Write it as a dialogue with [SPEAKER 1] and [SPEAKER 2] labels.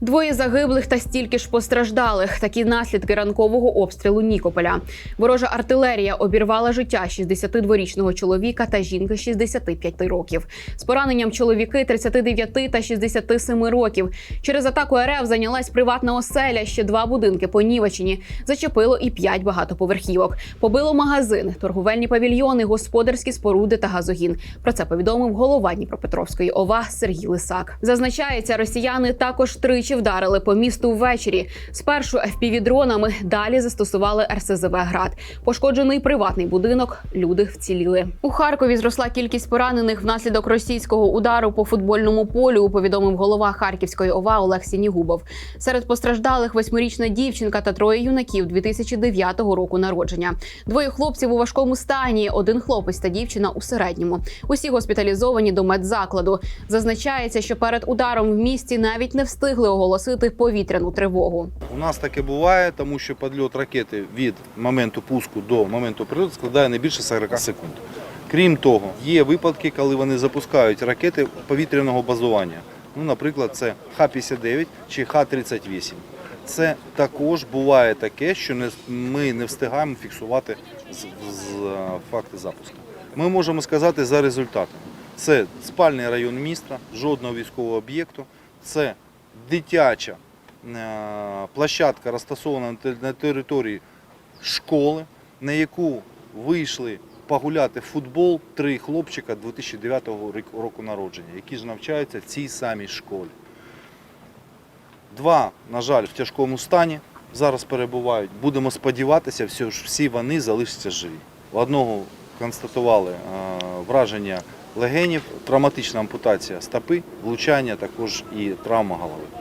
[SPEAKER 1] Двоє загиблих та стільки ж постраждалих. Такі наслідки ранкового обстрілу Нікополя. Ворожа артилерія обірвала життя 62-річного чоловіка та жінки 65 років. З пораненням чоловіки 39 та 67 років. Через атаку РФ зайнялась приватна оселя. Ще два будинки понівечені. Зачепило і п'ять багатоповерхівок. Побило магазин, торговельні павільйони, господарські споруди та газогін. Про це повідомив голова Дніпропетровської ОВА Сергій Лисак. Зазначається, росіяни також тричі вдарили по місту ввечері. Спершу FPV-дронами, далі застосували РСЗВ град. Пошкоджений приватний будинок. Люди вціліли. У Харкові зросла кількість поранених внаслідок російського удару по футбольному полю. Повідомив голова Харківської ОВА Олег Сінігубов. Серед постраждалих восьмирічна дівчинка та троє юнаків 2009 року народження. Двоє хлопців у важкому стані. Один хлопець та дівчина у середньому. Усі госпіталізовані до медзакладу. Зазначається, що перед ударом в місті навіть не встигли оголосити повітряну тривогу.
[SPEAKER 2] У нас таке буває, тому що підльот ракети від моменту пуску до моменту прильоту складає не більше 40 секунд. Крім того, є випадки, коли вони запускають ракети повітряного базування. Ну, наприклад, це Х-59 чи Х-38. Це також буває таке, що ми не встигаємо фіксувати з, з, е, факти запуску. Ми можемо сказати за результатами. Це спальний район міста, жодного військового об'єкту, це дитяча е, площадка розташована на території школи, на яку вийшли погуляти в футбол три хлопчика 2009 року народження, які ж навчаються в цій самій школі. Два, на жаль, в тяжкому стані зараз перебувають. Будемо сподіватися, всі всі вони залишаться живі. Одного констатували е, враження легенів, травматична ампутація стопи, влучання також і травма голови.